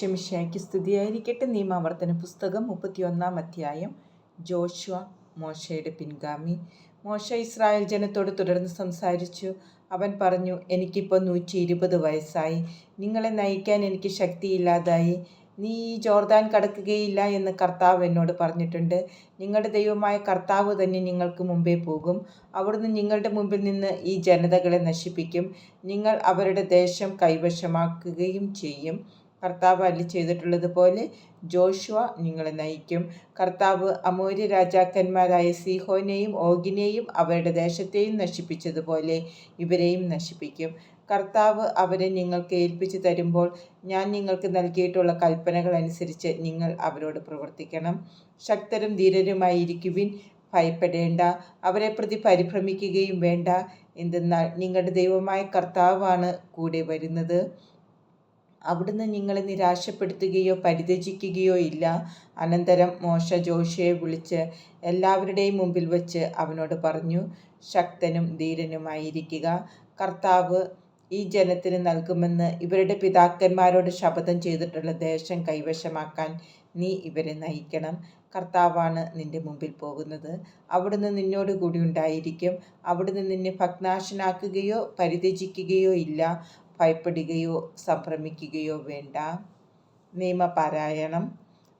ഈശ്വമിഷയ്ക്ക് സ്തുതിയായിരിക്കട്ടെ നിയമാവർത്തന പുസ്തകം മുപ്പത്തിയൊന്നാം അധ്യായം. ജോഷുവ മോശയുടെ പിൻഗാമി. മോശ ഇസ്രായേൽ ജനത്തോട് തുടർന്ന് സംസാരിച്ചു. അവൻ പറഞ്ഞു എനിക്കിപ്പോൾ നൂറ്റി ഇരുപത് വയസ്സായി. നിങ്ങളെ നയിക്കാൻ എനിക്ക് ശക്തിയില്ലാതായി. നീ ഈ ജോർദാൻ കടക്കുകയില്ല എന്ന് കർത്താവ് എന്നോട് പറഞ്ഞിട്ടുണ്ട്. നിങ്ങളുടെ ദൈവമായ കർത്താവ് തന്നെ നിങ്ങൾക്ക് മുമ്പേ പോകും. അവിടുന്ന് നിങ്ങളുടെ മുമ്പിൽ നിന്ന് ഈ ജനതകളെ നശിപ്പിക്കും. നിങ്ങൾ അവരുടെ ദേശം കൈവശമാക്കുകയും ചെയ്യും. കർത്താവ് അല്ലി ചെയ്തിട്ടുള്ളതുപോലെ ജോഷുവ നിങ്ങളെ നയിക്കും. കർത്താവ് അമൂര്യ രാജാക്കന്മാരായ സീഹോനെയും ഓഗിനെയും അവരുടെ ദേശത്തെയും നശിപ്പിച്ചതുപോലെ ഇവരെയും നശിപ്പിക്കും. കർത്താവ് അവരെ നിങ്ങൾക്ക് ഏൽപ്പിച്ചു തരുമ്പോൾ ഞാൻ നിങ്ങൾക്ക് നൽകിയിട്ടുള്ള കൽപ്പനകൾ അനുസരിച്ച് നിങ്ങൾ അവരോട് പ്രവർത്തിക്കണം. ശക്തരും ധീരരുമായിരിക്കുവിൻ ഭയപ്പെടേണ്ട. അവരെ പ്രതി പരിഭ്രമിക്കുകയും വേണ്ട. എന്തെന്നാൽ നിങ്ങളുടെ ദൈവമായ കർത്താവാണ് കൂടെ വരുന്നത്. അവിടുന്ന് നിങ്ങളെ നിരാശപ്പെടുത്തുകയോ പരിതജിക്കുകയോ ഇല്ല. അനന്തരം മോശ ജോഷിയെ വിളിച്ച് എല്ലാവരുടെയും മുമ്പിൽ വച്ച് അവനോട് പറഞ്ഞു ശക്തനും ധീരനുമായിരിക്കുക. കർത്താവ് ഈ ജനത്തിന് നൽകുമെന്ന് ഇവരുടെ പിതാക്കന്മാരോട് ശപഥം ചെയ്തിട്ടുള്ള ദേശം കൈവശമാക്കാൻ നീ ഇവരെ നയിക്കണം. കർത്താവാണ് നിന്റെ മുമ്പിൽ പോകുന്നത്. അവിടുന്ന് നിന്നോട് കൂടി ഉണ്ടായിരിക്കും. അവിടുന്ന് നിന്നെ ഭഗ്നാശനാക്കുകയോ പരിത്യജിക്കുകയോ ഇല്ല. ഭയപ്പെടുകയോ സംഭ്രമിക്കുകയോ വേണ്ട. നിയമപാരായണം.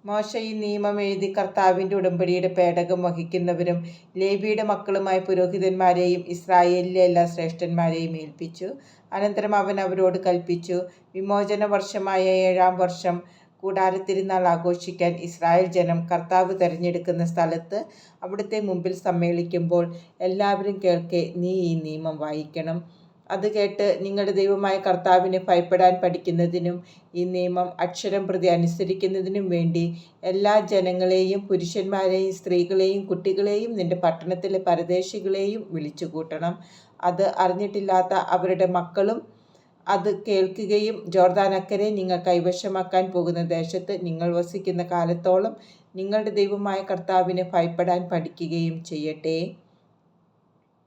മോശ ഈ നിയമം എഴുതി കർത്താവിന്റെ ഉടമ്പടിയുടെ പേടകം വഹിക്കുന്നവരും ലേബിയുടെ മക്കളുമായ പുരോഹിതന്മാരെയും ഇസ്രായേലിലെ എല്ലാ ശ്രേഷ്ഠന്മാരെയും ഏൽപ്പിച്ചു. അനന്തരം അവൻ അവരോട് കൽപ്പിച്ചു വിമോചന വർഷമായ ഏഴാം വർഷം കൂടാരത്തിരുന്നാൾ ആഘോഷിക്കാൻ ഇസ്രായേൽ ജനം കർത്താവ് തിരഞ്ഞെടുക്കുന്ന സ്ഥലത്ത് അവിടുത്തെ മുമ്പിൽ സമ്മേളിക്കുമ്പോൾ എല്ലാവരും കേൾക്കെ നീ ഈ നിയമം വായിക്കണം. അത് കേട്ട് നിങ്ങളുടെ ദൈവമായ കർത്താവിനെ ഭയപ്പെടാൻ പഠിക്കുന്നതിനും ഈ നിയമം അക്ഷരം പ്രതി അനുസരിക്കുന്നതിനും വേണ്ടി എല്ലാ ജനങ്ങളെയും പുരുഷന്മാരെയും സ്ത്രീകളെയും കുട്ടികളെയും നിന്റെ പട്ടണത്തിലെ പരദേശികളെയും വിളിച്ചു കൂട്ടണം. അത് അറിഞ്ഞിട്ടില്ലാത്ത അവരുടെ മക്കളും അത് കേൾക്കുകയും ജോർദാനക്കരെ നിങ്ങൾ കൈവശമാക്കാൻ പോകുന്ന ദേശത്ത് നിങ്ങൾ വസിക്കുന്ന കാലത്തോളം നിങ്ങളുടെ ദൈവമായ കർത്താവിനെ ഭയപ്പെടാൻ പഠിക്കുകയും ചെയ്യട്ടെ.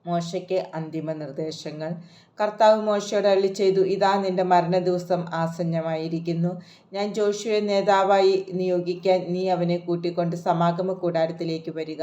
മോശയ്ക്ക് അന്തിമ നിർദ്ദേശങ്ങൾ കർത്താവ് മോശയോട് അള്ളി ചെയ്തു ഇതാ നിന്റെ മരണ ദിവസം ആസന്നമായിരിക്കുന്നു. ഞാൻ ജോഷുവെ നേതാവായി നിയോഗിക്കാൻ നീ അവനെ കൂട്ടിക്കൊണ്ട് സമാഗമ കൂടാരത്തിലേക്ക് വരിക.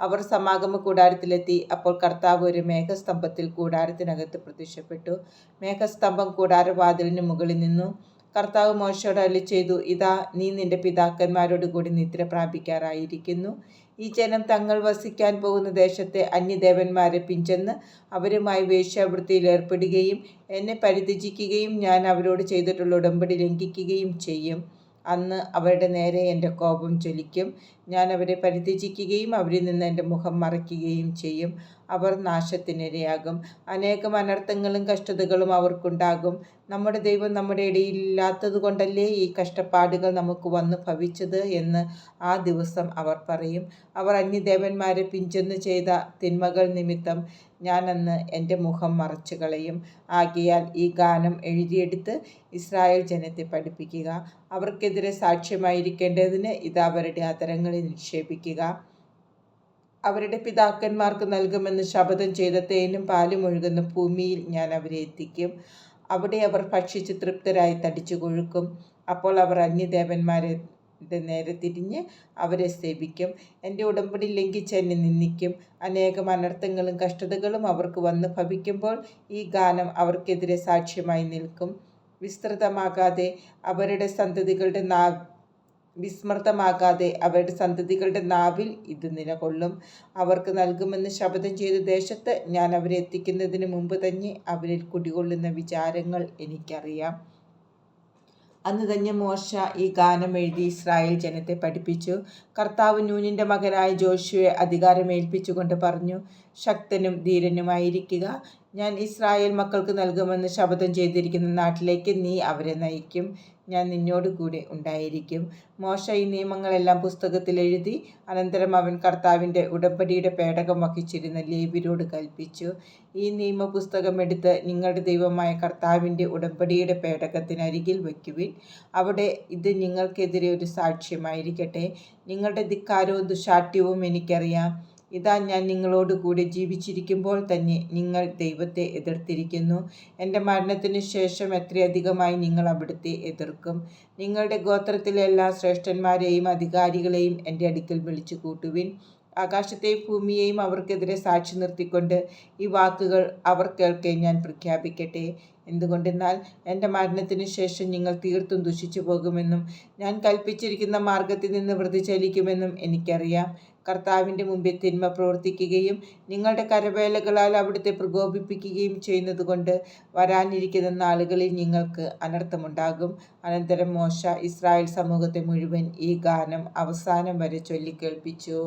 അവർ സമാഗമ കൂടാരത്തിലെത്തി. അപ്പോൾ കർത്താവ് ഒരു മേഘസ്തംഭത്തിൽ കൂടാരത്തിനകത്ത് പ്രത്യക്ഷപ്പെട്ടു. മേഘസ്തംഭം കൂടാരവാതിലിന് മുകളിൽ നിന്നു. കർത്താവ് മോശയോട് അല്ലി ചെയ്തു ഇതാ നീ നിന്റെ പിതാക്കന്മാരോട് കൂടി നിദ്ര പ്രാപിക്കാറായിരിക്കുന്നു. ഈ ജനം തങ്ങൾ വസിക്കാൻ പോകുന്ന ദേശത്തെ അന്യദേവന്മാരെ പിഞ്ചെന്ന് അവരുമായി വേശ്യാവൃത്തിയിൽ ഏർപ്പെടുകയും എന്നെ പരിത്യജിക്കുകയും ഞാൻ അവരോട് ചെയ്തിട്ടുള്ള ഉടമ്പടി ലംഘിക്കുകയും ചെയ്യും. അന്ന് അവരുടെ നേരെ എന്റെ കോപം ജ്വലിക്കും. ഞാൻ അവരെ പരിത്യജിക്കുകയും അവരിൽ നിന്ന് എന്റെ മുഖം മറയ്ക്കുകയും ചെയ്യും. അവർ നാശത്തിനിരയാകും. അനേകം അനർത്ഥങ്ങളും കഷ്ടതകളും അവർക്കുണ്ടാകും. നമ്മുടെ ദൈവം നമ്മുടെ ഇടയിലില്ലാത്തത് കൊണ്ടല്ലേ ഈ കഷ്ടപ്പാടുകൾ നമുക്ക് വന്നു ഭവിച്ചത് എന്ന് ആ ദിവസം അവർ പറയും. അവർ അന്യദേവന്മാരെ പിഞ്ചെന്ന് ചെയ്ത തിന്മകൾ നിമിത്തം ഞാൻ അന്ന് എന്റെ മുഖം മറച്ചു കളയും ആകിയാൽ ഈ ഗാനം എഴുതിയെടുത്ത് ഇസ്രായേൽ ജനത്തെ പഠിപ്പിക്കുക. അവർക്കെതിരെ സാക്ഷ്യമായിരിക്കേണ്ടതിന് ഇത് അവരുടെ അതരങ്ങളിൽ നിക്ഷേപിക്കുക. അവരുടെ പിതാക്കന്മാർക്ക് നൽകുമെന്ന് ശപഥം ചെയ്ത തേനും പാലും ഒഴുകുന്ന ഭൂമിയിൽ ഞാൻ അവരെ എത്തിക്കും. അവിടെ അവർ ഭക്ഷിച്ച് തൃപ്തരായി തടിച്ചു കൊഴുക്കും. അപ്പോൾ അവർ അന്യദേവന്മാരെ നേരെ തിരിഞ്ഞ് അവരെ സേവിക്കും. എന്റെ ഉടമ്പടി ലംഘിച്ച് എന്നെ നിന്ദിക്കും. അനേകം അനർത്ഥങ്ങളും കഷ്ടതകളും അവർക്ക് വന്ന് ഭവിക്കുമ്പോൾ ഈ ഗാനം അവർക്കെതിരെ സാക്ഷ്യമായി നിൽക്കും. വിസ്തൃതമാകാതെ അവരുടെ സന്തതികളുടെ നാ വിസ്മൃതമാകാതെ അവരുടെ സന്തതികളുടെ നാവിൽ ഇത് നിലകൊള്ളും. അവർക്ക് നൽകുമെന്ന് ശപഥം ചെയ്ത ദേശത്ത് ഞാൻ അവരെ എത്തിക്കുന്നതിന് മുമ്പ് തന്നെ അവരിൽ കുടികൊള്ളുന്ന വിചാരങ്ങൾ എനിക്കറിയാം. അന്ന് തന്നെ മോശ ഈ ഗാനം എഴുതി ഇസ്രായേൽ ജനത്തെ പഠിപ്പിച്ചു. കർത്താവ് നൂനിന്റെ മകനായ ജോഷുവെ അധികാരമേൽപ്പിച്ചുകൊണ്ട് പറഞ്ഞു ശക്തനും ധീരനുമായിരിക്കുക. ഞാൻ ഇസ്രായേൽ മക്കൾക്ക് നൽകുമെന്ന് ശപഥം ചെയ്തിരിക്കുന്ന നാട്ടിലേക്ക് നീ അവരെ നയിക്കും. ഞാൻ നിന്നോട് കൂടെ ഉണ്ടായിരിക്കും. മോശ ഈ നിയമങ്ങളെല്ലാം പുസ്തകത്തിൽ എഴുതി അനന്തരം അവൻ കർത്താവിന്റെ ഉടമ്പടിയുടെ പേടകം വഹിച്ചിരുന്ന ലേബിരോട് കൽപ്പിച്ചു. ഈ നിയമപുസ്തകം എടുത്ത് നിങ്ങളുടെ ദൈവമായ കർത്താവിന്റെ ഉടമ്പടിയുടെ പേടകത്തിനരികിൽ വയ്ക്കുവിൻ. അവിടെ ഇത് നിങ്ങൾക്കെതിരെ ഒരു സാക്ഷ്യമായിരിക്കട്ടെ. നിങ്ങളുടെ ധിക്കാരവും ദുശാഠ്യവും എനിക്കറിയാം. ഇതാ ഞാൻ നിങ്ങളോട് കൂടി ജീവിച്ചിരിക്കുമ്പോൾ തന്നെ നിങ്ങൾ ദൈവത്തെ എതിർത്തിരിക്കുന്നു. എന്റെ മരണത്തിനു ശേഷം എത്രയധികമായി നിങ്ങൾ അവിടുത്തെ എതിർക്കും. നിങ്ങളുടെ ഗോത്രത്തിലെ എല്ലാ ശ്രേഷ്ഠന്മാരെയും അധികാരികളെയും എന്റെ അടുക്കൽ വിളിച്ചു കൂട്ടുവിൻ ആകാശത്തെയും ഭൂമിയെയും അവർക്കെതിരെ സാക്ഷി നിർത്തിക്കൊണ്ട് ഈ വാക്കുകൾ അവർ കേൾക്കെ ഞാൻ പ്രഖ്യാപിക്കട്ടെ. എന്തുകൊണ്ടെന്നാൽ എന്റെ മരണത്തിനു ശേഷം നിങ്ങൾ തീർത്തും ദുഷിച്ചു പോകുമെന്നും ഞാൻ കൽപ്പിച്ചിരിക്കുന്ന മാർഗത്തിൽ നിന്ന് വൃതിചലിക്കുമെന്നും എനിക്കറിയാം. കർത്താവിന്റെ മുമ്പിൽ തിന്മ പ്രവർത്തിക്കുകയും നിങ്ങളുടെ കരവേലകളാൽ അവിടുത്തെ പ്രകോപിപ്പിക്കുകയും ചെയ്യുന്നതുകൊണ്ട് വരാനിരിക്കുന്ന നാളുകളിൽ നിങ്ങൾക്ക് അനർത്ഥമുണ്ടാകും. അനന്തരം മോശ ഇസ്രായേൽ സമൂഹത്തെ മുഴുവൻ ഈ ഗാനം അവസാനം വരെ ചൊല്ലിക്കേൾപ്പിച്ചു